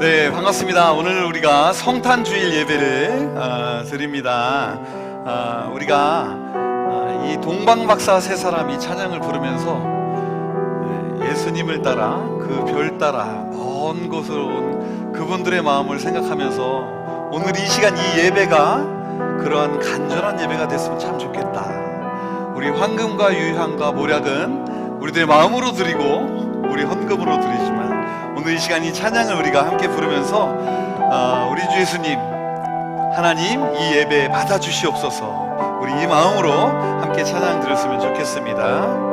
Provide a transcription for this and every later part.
네, 반갑습니다. 오늘 우리가 성탄주일 예배를 아, 드립니다. 아, 우리가 아, 이 동방박사 세 사람이 찬양을 부르면서 네, 예수님을 따라 그 별 따라 먼 곳으로 온 그분들의 마음을 생각하면서 오늘 이 시간 이 예배가 그러한 간절한 예배가 됐으면 참 좋겠다. 우리 황금과 유향과 모략은 우리들의 마음으로 드리고 우리 헌금으로 드리지만 오늘 이 시간 이 찬양을 우리가 함께 부르면서 아, 우리 주 예수님 하나님 이 예배 받아주시옵소서 우리 이 마음으로 함께 찬양 드렸으면 좋겠습니다.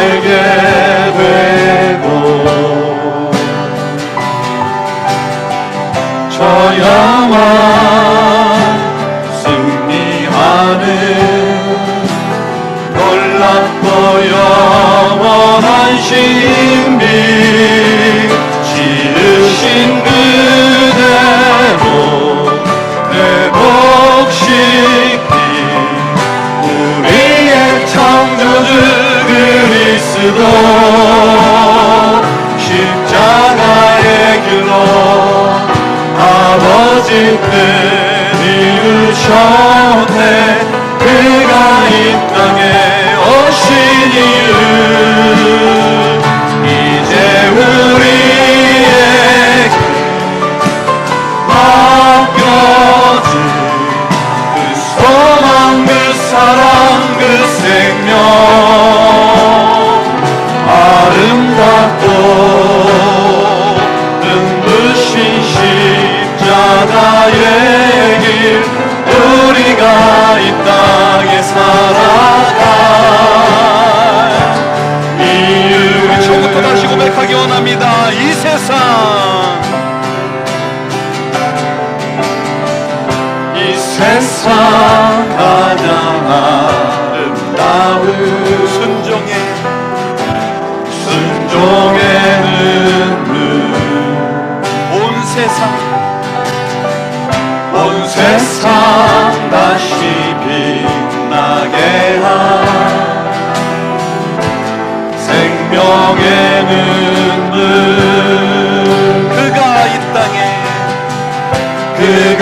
알게 되고 저 영화 승리하는 놀랍고 영원한 신비. 십자가의 길로 아버지 뜻 이루셨네 그가 이 땅에 오신 이유.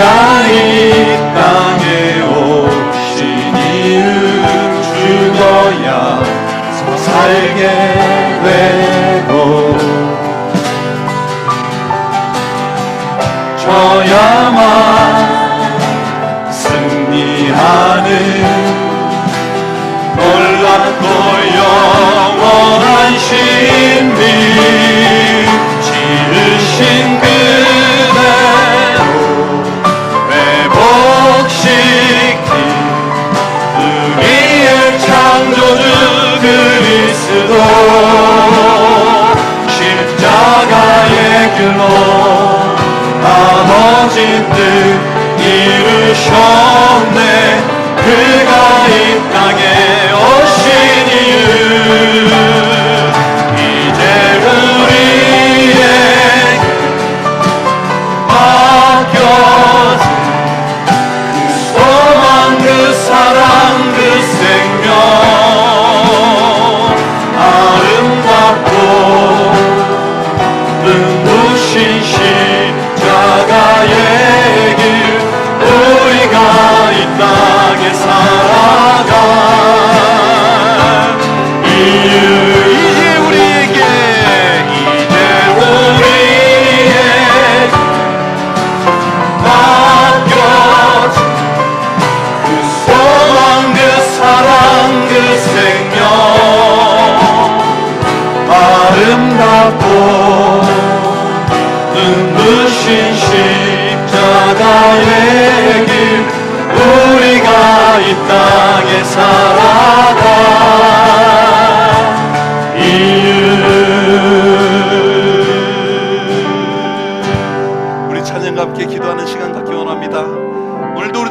I. 생명 아름답고 눈부신 십자가의 길 우리가 이 땅에 살아가 이유 우리 찬양과 함께 기도하는 시간 갖기 원합니다.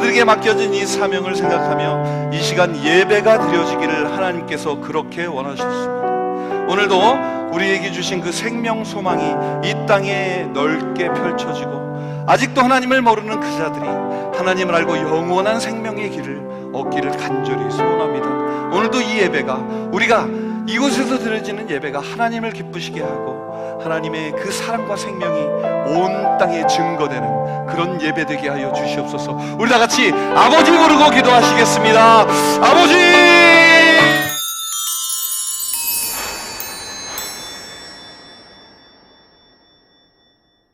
우리에게 맡겨진 이 사명을 생각하며 이 시간 예배가 드려지기를 하나님께서 그렇게 원하셨습니다. 오늘도 우리에게 주신 그 생명 소망이 이 땅에 넓게 펼쳐지고 아직도 하나님을 모르는 그 자들이 하나님을 알고 영원한 생명의 길을 얻기를 간절히 소원합니다. 오늘도 이 예배가 우리가 이곳에서 드려지는 예배가 하나님을 기쁘시게 하고 하나님의 그 사랑과 생명이 온 땅에 증거되는 그런 예배 되게 하여 주시옵소서. 우리 다 같이 아버지 부르고 기도하시겠습니다. 아버지